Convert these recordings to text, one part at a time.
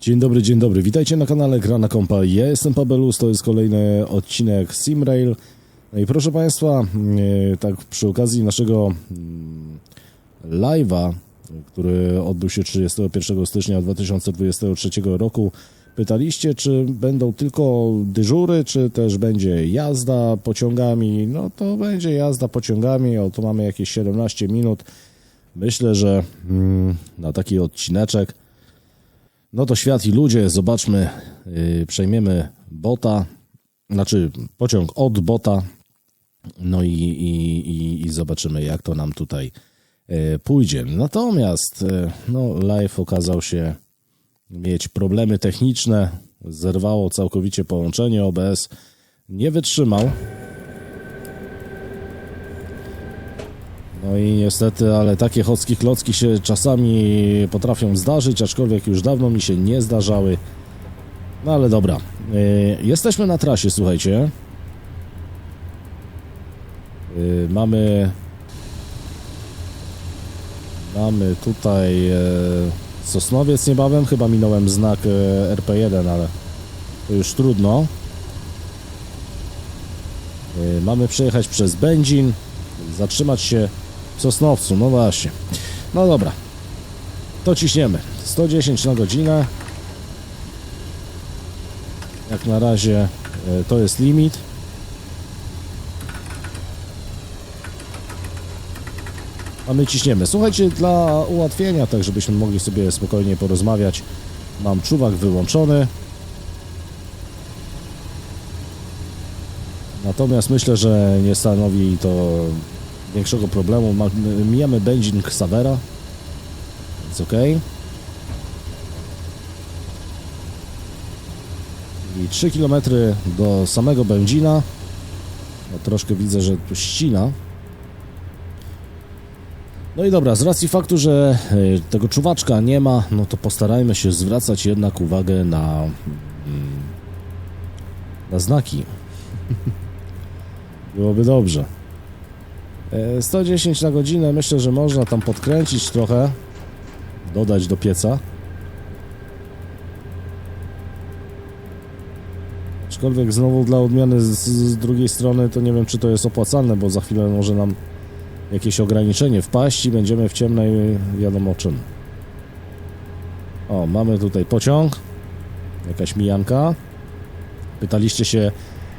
Dzień dobry, dzień dobry. Witajcie na kanale Grana Kompa. Ja jestem Pabelus, to jest kolejny odcinek Simrail. No i proszę Państwa, e, tak przy okazji naszego mm, live'a, który odbył się 31 stycznia 2023 roku, pytaliście, czy będą tylko dyżury, czy też będzie jazda pociągami. No to będzie jazda pociągami, o tu mamy jakieś 17 minut. Myślę, że mm, na taki odcineczek no to świat i ludzie, zobaczmy, yy, przejmiemy bota, znaczy pociąg od bota, no i, i, i, i zobaczymy, jak to nam tutaj yy, pójdzie. Natomiast yy, no, live okazał się mieć problemy techniczne, zerwało całkowicie połączenie, OBS nie wytrzymał. No i niestety, ale takie chocki klocki się czasami potrafią zdarzyć, aczkolwiek już dawno mi się nie zdarzały. No ale dobra. Yy, jesteśmy na trasie, słuchajcie. Yy, mamy... Mamy tutaj yy, Sosnowiec niebawem. Chyba minąłem znak yy, RP1, ale to już trudno. Yy, mamy przejechać przez Będzin, zatrzymać się Sosnowcu, no właśnie. No dobra. To ciśniemy. 110 na godzinę. Jak na razie e, to jest limit. A my ciśniemy. Słuchajcie, dla ułatwienia, tak żebyśmy mogli sobie spokojnie porozmawiać, mam czuwak wyłączony. Natomiast myślę, że nie stanowi to większego problemu. Mijamy Będzin Xavera, więc ok. I 3 km do samego Będzina. No, troszkę widzę, że tu ścina. No i dobra, z racji faktu, że e, tego czuwaczka nie ma, no to postarajmy się zwracać jednak uwagę na, mm, na znaki. Byłoby dobrze. E, 110 na godzinę myślę, że można tam podkręcić trochę, dodać do pieca. Aczkolwiek znowu dla odmiany z, z drugiej strony to nie wiem czy to jest opłacalne, bo za chwilę może nam jakieś ograniczenie wpaść i będziemy w ciemnej wiadomo czym. O, mamy tutaj pociąg, jakaś mijanka. Pytaliście się,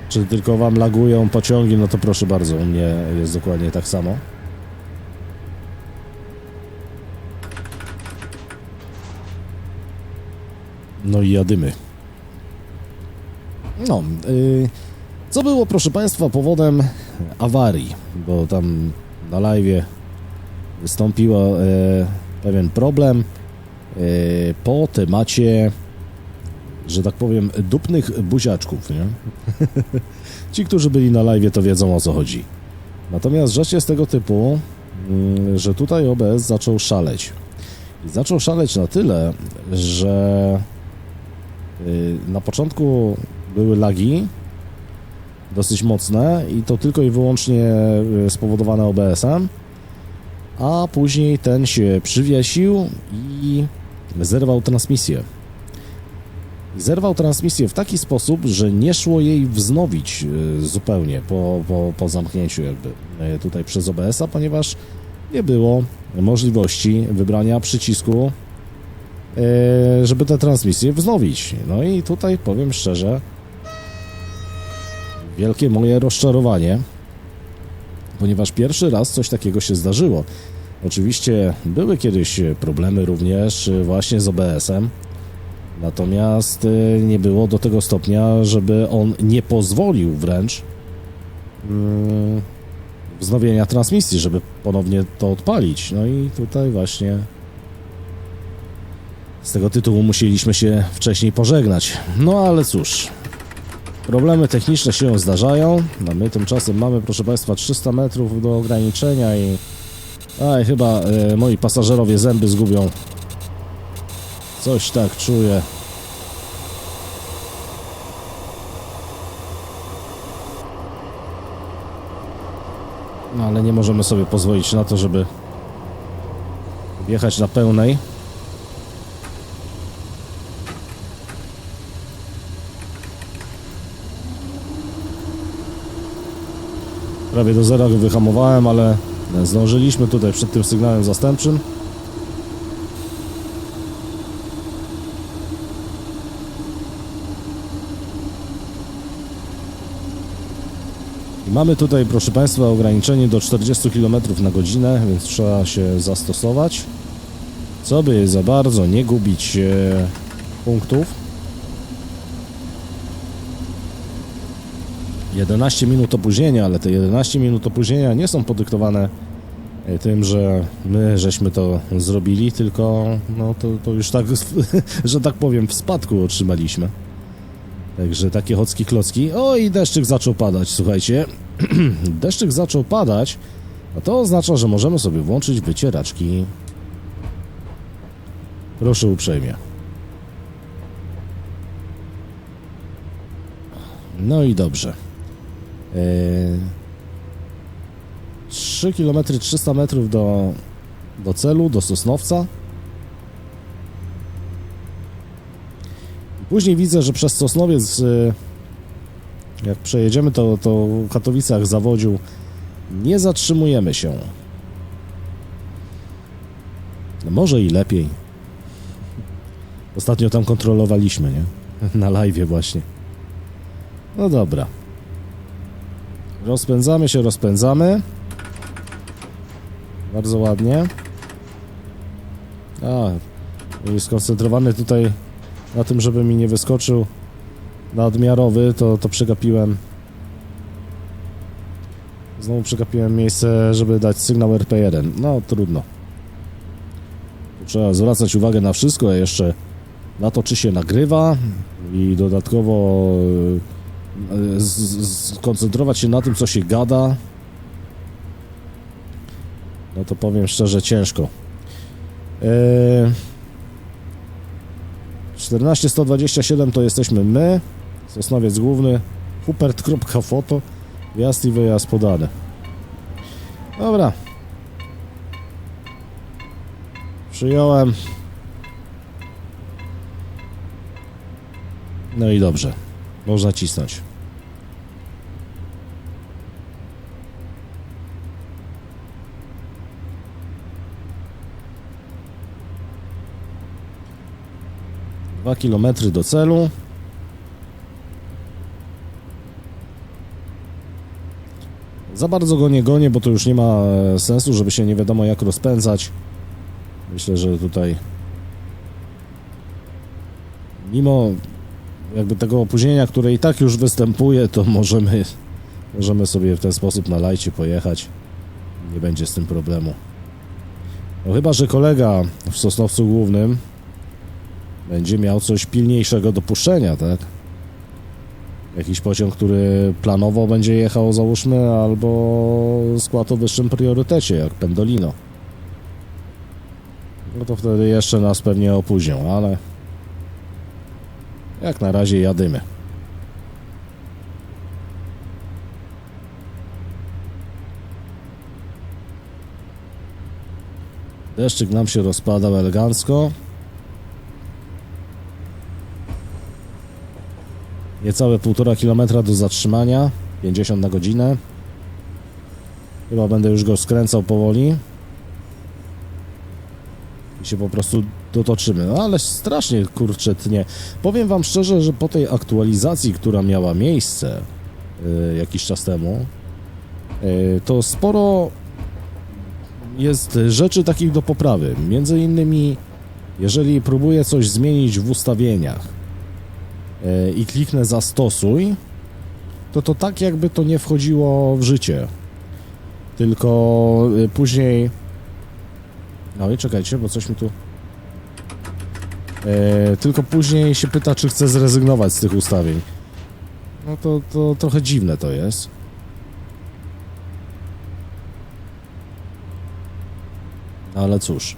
czy tylko wam lagują pociągi, no to proszę bardzo, u mnie jest dokładnie tak samo. No i jadymy. No, yy, co było, proszę Państwa, powodem awarii, bo tam na live wystąpił e, pewien problem e, po temacie, że tak powiem, dupnych buziaczków, nie? Ci, którzy byli na live, to wiedzą o co chodzi. Natomiast rzecz jest tego typu, mm, że tutaj OBS zaczął szaleć. I zaczął szaleć na tyle, że y, na początku były lagi dosyć mocne i to tylko i wyłącznie y, spowodowane OBS-em, a później ten się przywiesił i zerwał transmisję. Zerwał transmisję w taki sposób, że nie szło jej wznowić y, zupełnie po, po, po zamknięciu jakby y, tutaj przez OBS-a, ponieważ nie było możliwości wybrania przycisku, y, żeby tę transmisję wznowić. No i tutaj powiem szczerze, wielkie moje rozczarowanie, ponieważ pierwszy raz coś takiego się zdarzyło. Oczywiście były kiedyś problemy również właśnie z OBS-em, Natomiast y, nie było do tego stopnia, żeby on nie pozwolił wręcz mm, wznowienia transmisji, żeby ponownie to odpalić. No i tutaj właśnie z tego tytułu musieliśmy się wcześniej pożegnać. No ale cóż, problemy techniczne się zdarzają. No my tymczasem mamy, proszę Państwa, 300 metrów do ograniczenia i Aj, chyba e, moi pasażerowie zęby zgubią. Coś tak czuję. No ale nie możemy sobie pozwolić na to, żeby wjechać na pełnej. Prawie do zera wyhamowałem, ale zdążyliśmy tutaj przed tym sygnałem zastępczym. I mamy tutaj, proszę Państwa, ograniczenie do 40 km na godzinę, więc trzeba się zastosować, co by za bardzo nie gubić e, punktów. 11 minut opóźnienia, ale te 11 minut opóźnienia nie są podyktowane e, tym, że my żeśmy to zrobili, tylko no to, to już tak, że tak powiem, w spadku otrzymaliśmy. Także takie chocki klocki. O i deszczyk zaczął padać, słuchajcie. deszczyk zaczął padać, a to oznacza, że możemy sobie włączyć wycieraczki. Proszę uprzejmie. No i dobrze. Eee, 3 km 300 metrów do, do celu, do Sosnowca. Później widzę, że przez Sosnowiec, y, jak przejedziemy, to, to w Katowicach zawodził. Nie zatrzymujemy się. No może i lepiej. Ostatnio tam kontrolowaliśmy, nie? Na live właśnie. No dobra. Rozpędzamy się, rozpędzamy. Bardzo ładnie. A, i skoncentrowany tutaj na tym, żeby mi nie wyskoczył nadmiarowy, to, to przegapiłem. Znowu przegapiłem miejsce, żeby dać sygnał RP1. No, trudno. Trzeba zwracać uwagę na wszystko, a jeszcze na to, czy się nagrywa i dodatkowo e, skoncentrować się na tym, co się gada. No to powiem szczerze, ciężko. Eee... 14127 to jesteśmy my, Sosnowiec Główny, hupert.foto, wjazd i wyjazd podany. Dobra. Przyjąłem. No i dobrze. Można cisnąć. Dwa kilometry do celu. Za bardzo go nie gonię, bo to już nie ma e, sensu, żeby się nie wiadomo jak rozpędzać. Myślę, że tutaj mimo jakby tego opóźnienia, które i tak już występuje, to możemy, możemy sobie w ten sposób na lajcie pojechać. Nie będzie z tym problemu. No chyba, że kolega w Sosnowcu Głównym będzie miał coś pilniejszego do puszczenia, tak? Jakiś pociąg, który planowo będzie jechał, załóżmy, albo skład o wyższym priorytecie, jak Pendolino. No to wtedy jeszcze nas pewnie opóźnią, ale jak na razie jadymy. Deszczyk nam się rozpadał elegancko. Niecałe półtora kilometra do zatrzymania, 50 na godzinę. Chyba będę już go skręcał powoli. I się po prostu dotoczymy. No ale strasznie kurczę tnie. Powiem wam szczerze, że po tej aktualizacji, która miała miejsce y, jakiś czas temu, y, to sporo jest rzeczy takich do poprawy. Między innymi, jeżeli próbuję coś zmienić w ustawieniach, i kliknę zastosuj, to to tak jakby to nie wchodziło w życie. Tylko e, później... No i czekajcie, bo coś mi tu... E, tylko później się pyta, czy chcę zrezygnować z tych ustawień. No to, to trochę dziwne to jest. Ale cóż.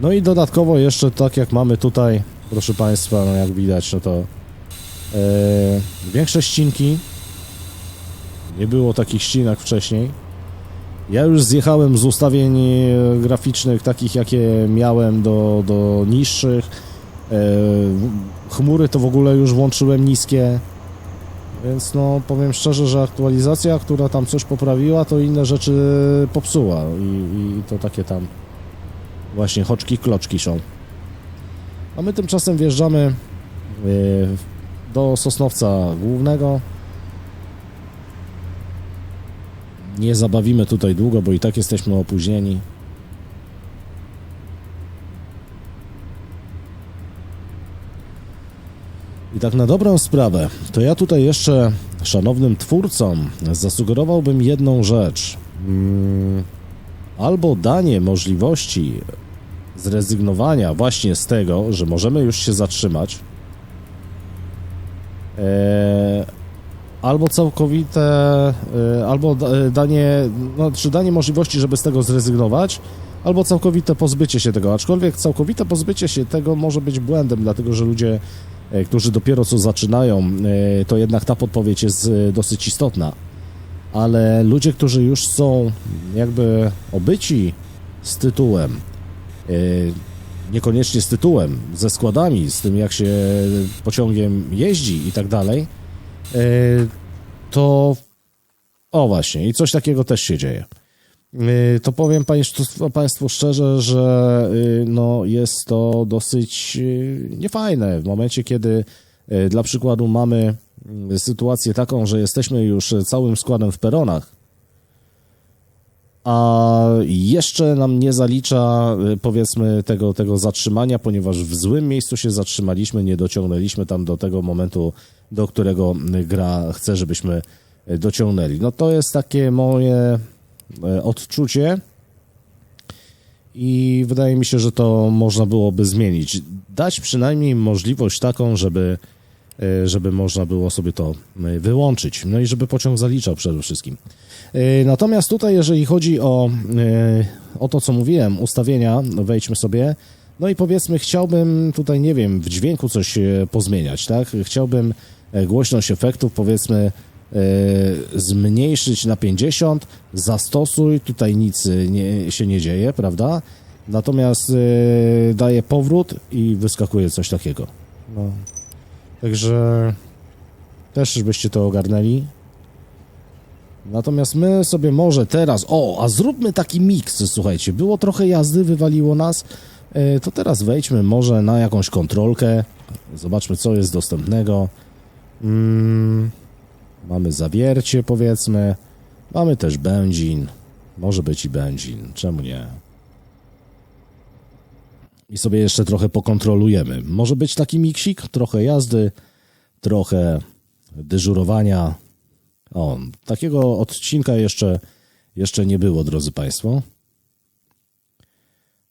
No i dodatkowo jeszcze tak jak mamy tutaj, proszę Państwa, no jak widać, no to e, większe ścinki. Nie było takich ścinak wcześniej. Ja już zjechałem z ustawień e, graficznych takich, jakie miałem do, do niższych. E, chmury to w ogóle już włączyłem niskie. Więc no, powiem szczerze, że aktualizacja, która tam coś poprawiła, to inne rzeczy popsuła. I, i to takie tam właśnie choczki, kloczki są. A my tymczasem wjeżdżamy y, do Sosnowca Głównego. Nie zabawimy tutaj długo, bo i tak jesteśmy opóźnieni. I tak na dobrą sprawę, to ja tutaj jeszcze szanownym twórcom zasugerowałbym jedną rzecz. Mm, Albo danie możliwości zrezygnowania właśnie z tego, że możemy już się zatrzymać, albo całkowite, e, albo e, danie, no, czy danie możliwości, żeby z tego zrezygnować, albo całkowite pozbycie się tego. Aczkolwiek całkowite pozbycie się tego może być błędem, dlatego że ludzie, e, którzy dopiero co zaczynają, e, to jednak ta podpowiedź jest e, dosyć istotna. Ale ludzie, którzy już są jakby obyci z tytułem, e, niekoniecznie z tytułem, ze składami, z tym jak się pociągiem jeździ i tak dalej, e, to o właśnie, i coś takiego też się dzieje. Y, To powiem państwu, szczerze, że y, no, jest to dosyć niefajne. W momencie, kiedy dla przykładu mamy sytuację taką, że jesteśmy już całym składem w peronach, a jeszcze nam nie zalicza y, powiedzmy tego, tego zatrzymania, ponieważ w złym miejscu się zatrzymaliśmy, nie dociągnęliśmy tam do tego momentu, do którego y, gra chce, żebyśmy y, dociągnęli. No to jest takie moje odczucie i wydaje mi się, że to można byłoby zmienić. Dać przynajmniej możliwość taką, żeby, żeby można było sobie to e, wyłączyć. No i żeby pociąg zaliczał przede wszystkim. E, Natomiast tutaj, jeżeli chodzi o, e, o to, co mówiłem, ustawienia, no wejdźmy sobie. No i powiedzmy, chciałbym tutaj, nie wiem, w dźwięku coś e, pozmieniać, tak? Chciałbym e, głośność efektów, powiedzmy, e, zmniejszyć na 50, zastosuj, tutaj nic e, nie, się nie dzieje, prawda? Natomiast e, daję powrót i wyskakuje coś takiego. No. Także też byście to ogarnęli. Natomiast my sobie może teraz, o, a zróbmy taki miks, słuchajcie, było trochę jazdy, wywaliło nas, e, to teraz wejdźmy może na jakąś kontrolkę, zobaczmy co jest dostępnego. Mm, mamy zawiercie powiedzmy, mamy też benzin, może być i benzin, czemu nie? I sobie jeszcze trochę pokontrolujemy. Może być taki miksik, trochę jazdy, trochę dyżurowania, o, takiego odcinka jeszcze, jeszcze nie było, drodzy Państwo.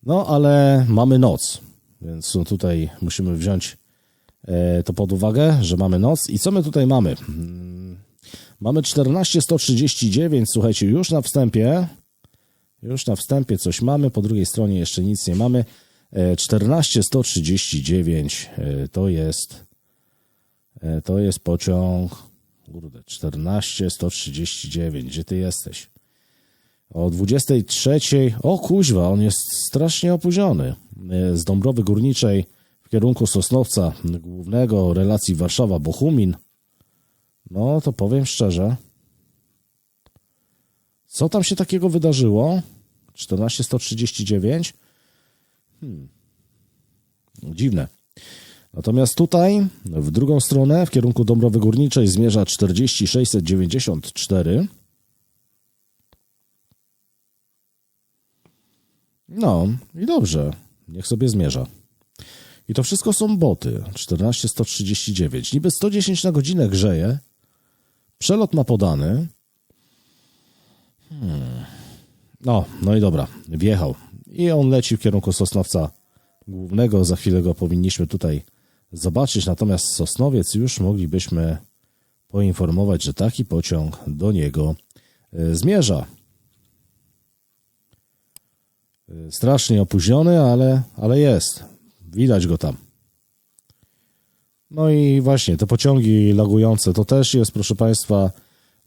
No, ale mamy noc, więc tutaj musimy wziąć e, to pod uwagę, że mamy noc. I co my tutaj mamy? Mm, Mamy 14139, słuchajcie, już na wstępie, już na wstępie coś mamy, po drugiej stronie jeszcze nic nie mamy. E, 14139 e, to jest, e, to jest pociąg Kurde, 14, 139, gdzie ty jesteś? O 23, o kuźwa, on jest strasznie opóźniony. E, Z Dąbrowy Górniczej w kierunku Sosnowca Głównego, relacji Warszawa-Bochumin. No, to powiem szczerze. Co tam się takiego wydarzyło? 14, 139? Hmm. Dziwne. Natomiast tutaj, w drugą stronę, w kierunku Dąbrowy Górniczej zmierza 40694. No i dobrze, niech sobie zmierza. I to wszystko są boty. 14139. Niby 110 na godzinę grzeje. Przelot ma podany. Hmm. No, no i dobra, wjechał. I on leci w kierunku Sosnowca Głównego. Za chwilę go powinniśmy tutaj zobaczyć. Natomiast Sosnowiec już moglibyśmy poinformować, że taki pociąg do niego e, zmierza. E, Strasznie opóźniony, ale, ale jest. Widać go tam. No i właśnie, te pociągi lagujące to też jest, proszę Państwa,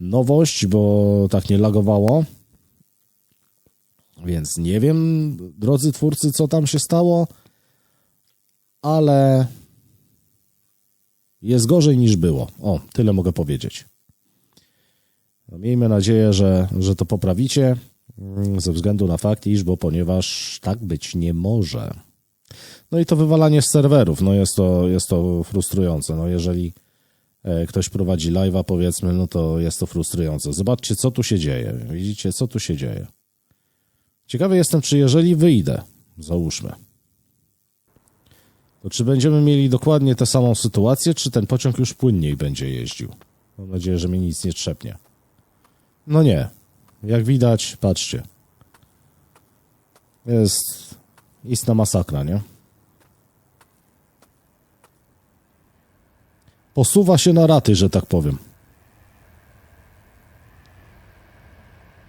nowość, bo tak nie lagowało. Więc nie wiem, drodzy twórcy, co tam się stało, ale Jest gorzej niż było. O, tyle mogę powiedzieć. No, miejmy nadzieję, że, że to poprawicie mm, ze względu na fakt, iż, bo ponieważ tak być nie może. No i to wywalanie z serwerów, no jest to, jest to frustrujące. No jeżeli e, ktoś prowadzi live'a, powiedzmy, no to jest to frustrujące. Zobaczcie, co tu się dzieje. Widzicie, co tu się dzieje. Ciekawy jestem, czy jeżeli wyjdę, załóżmy, to czy będziemy mieli dokładnie tę samą sytuację, czy ten pociąg już płynniej będzie jeździł? Mam nadzieję, że mnie nic nie trzepnie. No nie. Jak widać, patrzcie. Jest istna masakra, nie? Posuwa się na raty, że tak powiem.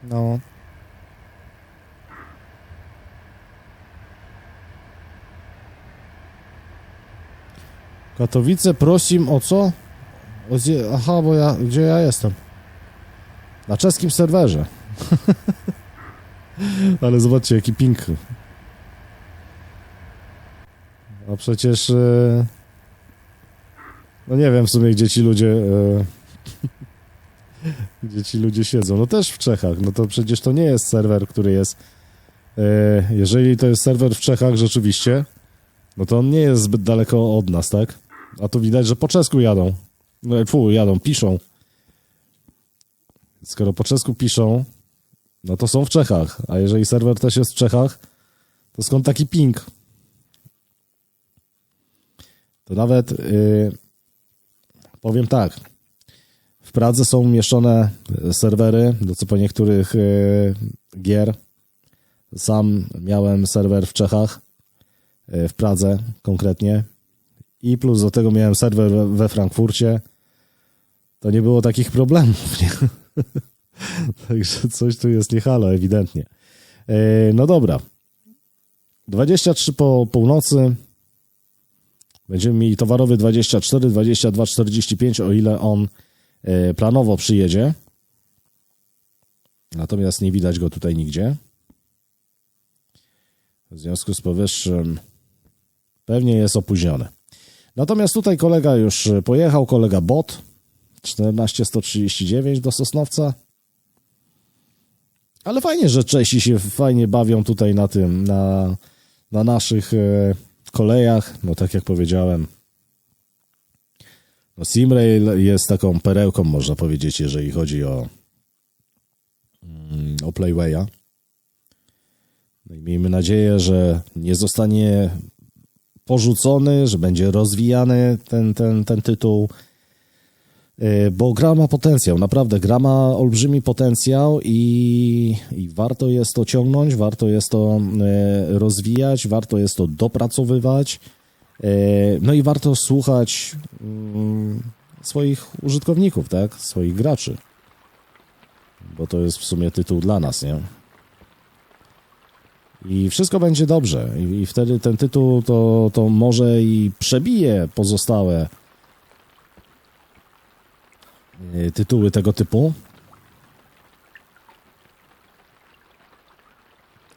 No. Katowice prosim o co? O zje... Aha, bo ja... Gdzie ja jestem? Na czeskim serwerze. Ale zobaczcie, jaki ping. A przecież... e, No nie wiem w sumie, gdzie ci ludzie... e, Gdzie ci ludzie siedzą. No też w Czechach. No to przecież to nie jest serwer, który jest... e, Jeżeli to jest serwer w Czechach rzeczywiście, no to on nie jest zbyt daleko od nas, tak? A tu widać, że po czesku jadą. No, fu, jadą, piszą. Skoro po czesku piszą, no to są w Czechach. A jeżeli serwer też jest w Czechach, to skąd taki ping? To nawet yy, powiem tak. W Pradze są umieszczone serwery, do co po niektórych yy, gier. Sam miałem serwer w Czechach, yy, w Pradze konkretnie. I plus do tego miałem serwer we, Frankfurcie. To nie było takich problemów, nie? Także coś tu jest nie halo, ewidentnie. E, no dobra. 23 po północy. Będziemy mieli towarowy 24, 22, 45, o ile on e, planowo przyjedzie. Natomiast nie widać go tutaj nigdzie. W związku z powyższym pewnie jest opóźniony. Natomiast tutaj kolega już pojechał, kolega Bot 14139 do Sosnowca. Ale fajnie, że Czesi się fajnie bawią tutaj na tym, na, na naszych e, kolejach. No tak jak powiedziałem, no Simrail jest taką perełką, można powiedzieć, jeżeli chodzi o, mm, o Playwaya. No i miejmy nadzieję, że nie zostanie porzucony, że będzie rozwijany ten, ten, ten tytuł, E, bo gra ma potencjał, naprawdę gra ma olbrzymi potencjał i, i warto jest to ciągnąć, warto jest to e, rozwijać, warto jest to dopracowywać, e, no i warto słuchać mm, swoich użytkowników, tak, swoich graczy, bo to jest w sumie tytuł dla nas, nie? I wszystko będzie dobrze. I, i wtedy ten tytuł to, to może i przebije pozostałe y, tytuły tego typu.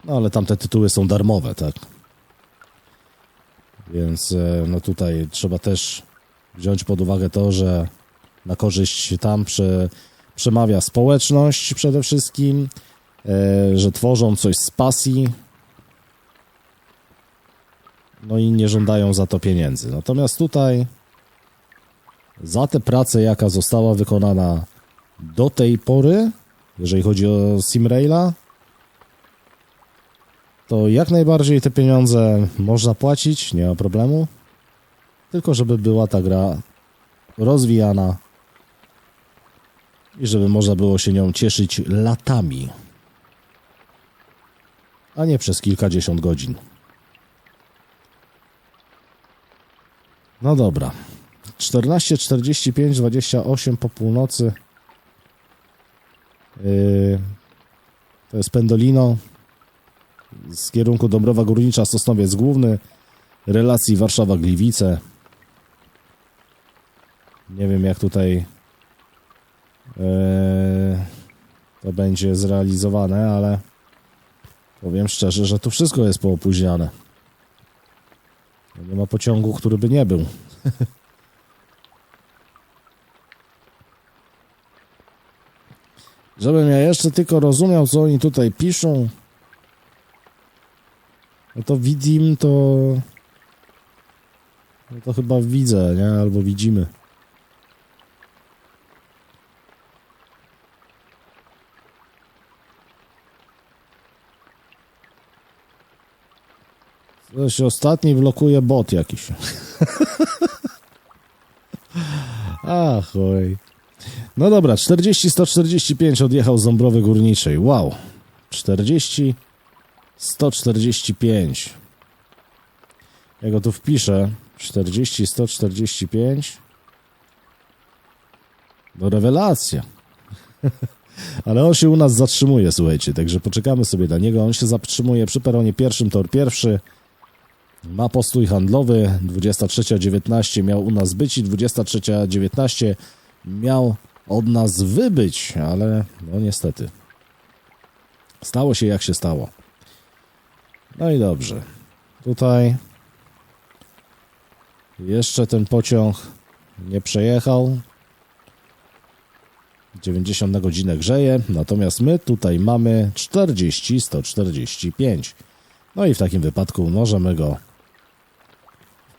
No ale tamte tytuły są darmowe, tak? Więc e, no tutaj trzeba też wziąć pod uwagę to, że na korzyść tam prze, przemawia społeczność przede wszystkim, e, że tworzą coś z pasji, no i nie żądają za to pieniędzy. Natomiast tutaj za tę pracę, jaka została wykonana do tej pory, jeżeli chodzi o Simraila, to jak najbardziej te pieniądze można płacić, nie ma problemu. Tylko żeby była ta gra rozwijana i żeby można było się nią cieszyć latami, a nie przez kilkadziesiąt godzin. No dobra. 14, 45, 28 po północy. Yy, to jest Pendolino. Z kierunku Dąbrowa Górnicza, Sosnowiec Główny. Relacji Warszawa-Gliwice. Nie wiem jak tutaj yy, to będzie zrealizowane, ale powiem szczerze, że tu wszystko jest poopóźniane. No nie ma pociągu, który by nie był. Żebym ja jeszcze tylko rozumiał, co oni tutaj piszą. No to widzim, to... No to chyba widzę, nie? Albo widzimy. Coś ostatni blokuje bot jakiś. Ach, oj. No dobra, 40-145 odjechał z Dąbrowy Górniczej. Wow. 40 145. Ja go tu wpiszę. 40 145. No rewelacja. Ale on się u nas zatrzymuje, słuchajcie, także poczekamy sobie na niego. On się zatrzymuje przy peronie pierwszym, tor pierwszy. Ma postój handlowy, 23.19 miał u nas być i 23.19 miał od nas wybyć, ale no niestety. Stało się jak się stało. No i dobrze. Tutaj jeszcze ten pociąg nie przejechał. 90 na godzinę grzeje, natomiast my tutaj mamy 40-145. No i w takim wypadku możemy go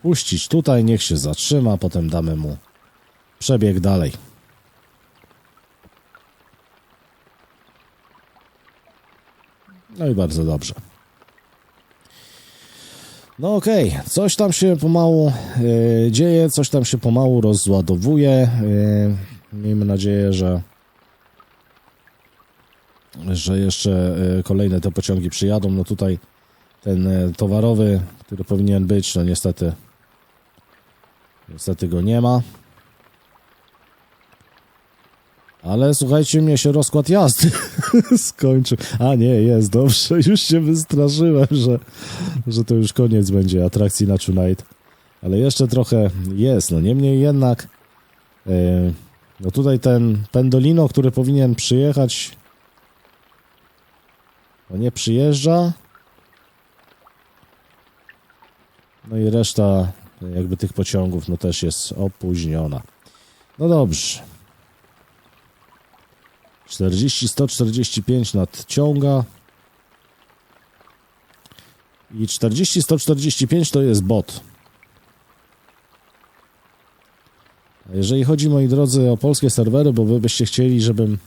puścić tutaj, niech się zatrzyma, potem damy mu przebieg dalej. No i bardzo dobrze. No okej, okay. coś tam się pomału y, dzieje, coś tam się pomału rozładowuje. Y, miejmy nadzieję, że że jeszcze y, kolejne te pociągi przyjadą. No tutaj ten towarowy, który powinien być, no niestety niestety go nie ma. Ale słuchajcie, mnie się rozkład jazdy skończył. A nie, jest dobrze, już się wystraszyłem, że, że to już koniec będzie atrakcji na Tonight. Ale jeszcze trochę jest, no niemniej jednak yy, no tutaj ten Pendolino, który powinien przyjechać no nie przyjeżdża. No i reszta jakby tych pociągów no też jest opóźniona. No dobrze. 40, 145 nadciąga. I 40, 145 to jest bot. A jeżeli chodzi, moi drodzy, o polskie serwery, bo wy byście chcieli, żebym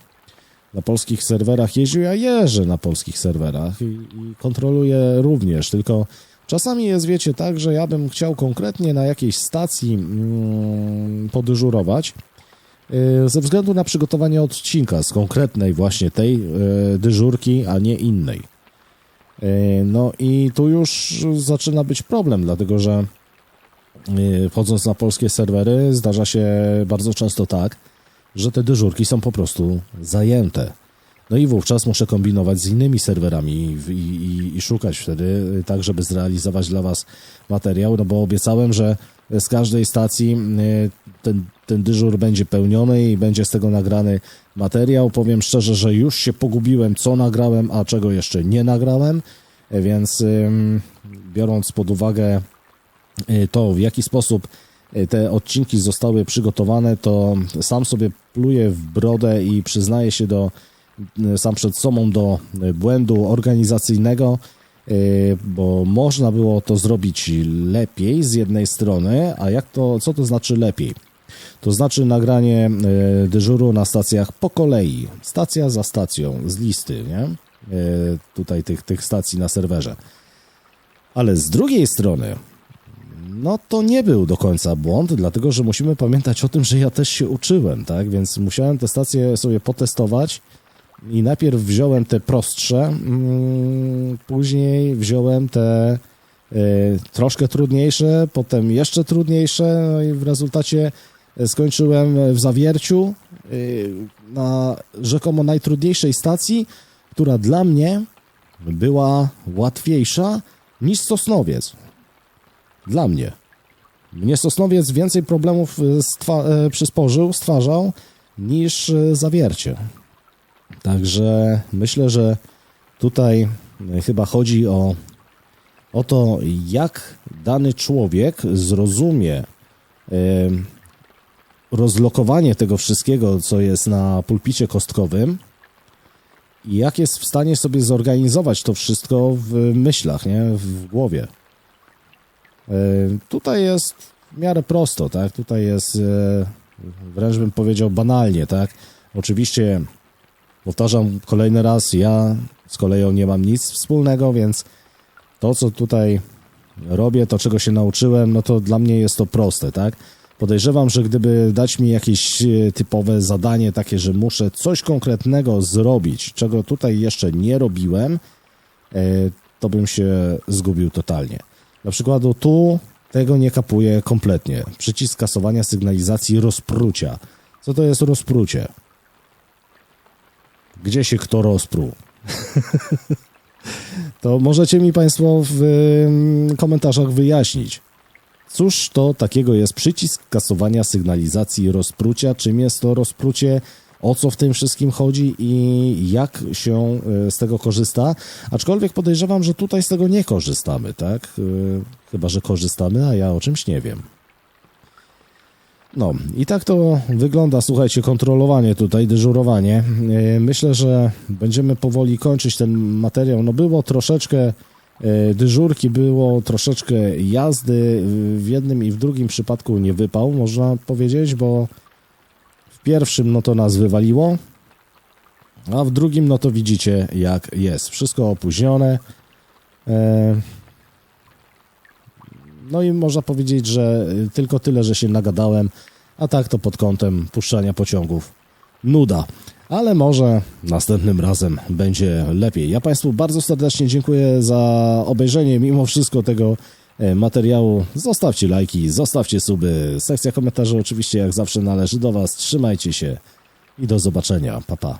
na polskich serwerach jeździł, ja jeżdżę na polskich serwerach i, i kontroluję również, tylko czasami jest, wiecie, tak, że ja bym chciał konkretnie na jakiejś stacji mm, podyżurować, Y, ze względu na przygotowanie odcinka z konkretnej właśnie tej y, dyżurki, a nie innej. Y, no i tu już zaczyna być problem, dlatego że wchodząc na polskie serwery zdarza się bardzo często tak, że te dyżurki są po prostu zajęte. No i wówczas muszę kombinować z innymi serwerami i, i, i, szukać wtedy tak, żeby zrealizować dla Was materiał, no bo obiecałem, że z każdej stacji ten, ten dyżur będzie pełniony i będzie z tego nagrany materiał. Powiem szczerze, że już się pogubiłem, co nagrałem, a czego jeszcze nie nagrałem, więc biorąc pod uwagę y, to, w jaki sposób y, te odcinki zostały przygotowane, to sam sobie pluję w brodę i przyznaję się do y, sam przed sobą do błędu organizacyjnego, bo można było to zrobić lepiej z jednej strony, a jak to, co to znaczy lepiej? To znaczy nagranie e, dyżuru na stacjach po kolei, stacja za stacją, z listy, nie? E, tutaj tych, tych stacji na serwerze. Ale z drugiej strony, no to nie był do końca błąd, dlatego że musimy pamiętać o tym, że ja też się uczyłem, tak? Więc musiałem te stacje sobie potestować i najpierw wziąłem te prostsze, mm, później wziąłem te y, troszkę trudniejsze, potem jeszcze trudniejsze, no i w rezultacie skończyłem w Zawierciu y, na rzekomo najtrudniejszej stacji, która dla mnie była łatwiejsza niż Sosnowiec. Dla mnie. Mnie Sosnowiec więcej problemów stwa- y, przysporzył, stwarzał niż Zawiercie. Także myślę, że tutaj chyba chodzi o, o to, jak dany człowiek zrozumie rozlokowanie tego wszystkiego, co jest na pulpicie kostkowym, i jak jest w stanie sobie zorganizować to wszystko w myślach, nie? W głowie. E, Tutaj jest w miarę prosto, tak? Tutaj jest e, wręcz bym powiedział banalnie, tak? Oczywiście powtarzam kolejny raz, ja z koleją nie mam nic wspólnego, więc to, co tutaj robię, to czego się nauczyłem, no to dla mnie jest to proste, tak? Podejrzewam, że gdyby dać mi jakieś e, typowe zadanie takie, że muszę coś konkretnego zrobić, czego tutaj jeszcze nie robiłem, e, to bym się zgubił totalnie. Na przykładu tu tego nie kapuję kompletnie. Przycisk kasowania sygnalizacji rozprucia. Co to jest rozprucie? Gdzie się kto rozpruł? to możecie mi Państwo w ym, komentarzach wyjaśnić. Cóż to takiego jest przycisk kasowania sygnalizacji rozprucia? Czym jest to rozprucie? O co w tym wszystkim chodzi i jak się y, z tego korzysta? Aczkolwiek podejrzewam, że tutaj z tego nie korzystamy, tak? Y, Chyba, że korzystamy, a ja o czymś nie wiem. No i tak to wygląda, słuchajcie, kontrolowanie tutaj, dyżurowanie. E, Myślę, że będziemy powoli kończyć ten materiał. No było troszeczkę e, dyżurki, było troszeczkę jazdy. W jednym i w drugim przypadku nie wypał, można powiedzieć, bo w pierwszym no to nas wywaliło, a w drugim no to widzicie jak jest. Wszystko opóźnione. No i można powiedzieć, że y, tylko tyle, że się nagadałem, a tak to pod kątem puszczania pociągów nuda. Ale może następnym razem będzie lepiej. Ja Państwu bardzo serdecznie dziękuję za obejrzenie mimo wszystko tego e, materiału. Zostawcie lajki, zostawcie suby. Sekcja komentarzy oczywiście jak zawsze należy do Was. Trzymajcie się i do zobaczenia. Pa, pa.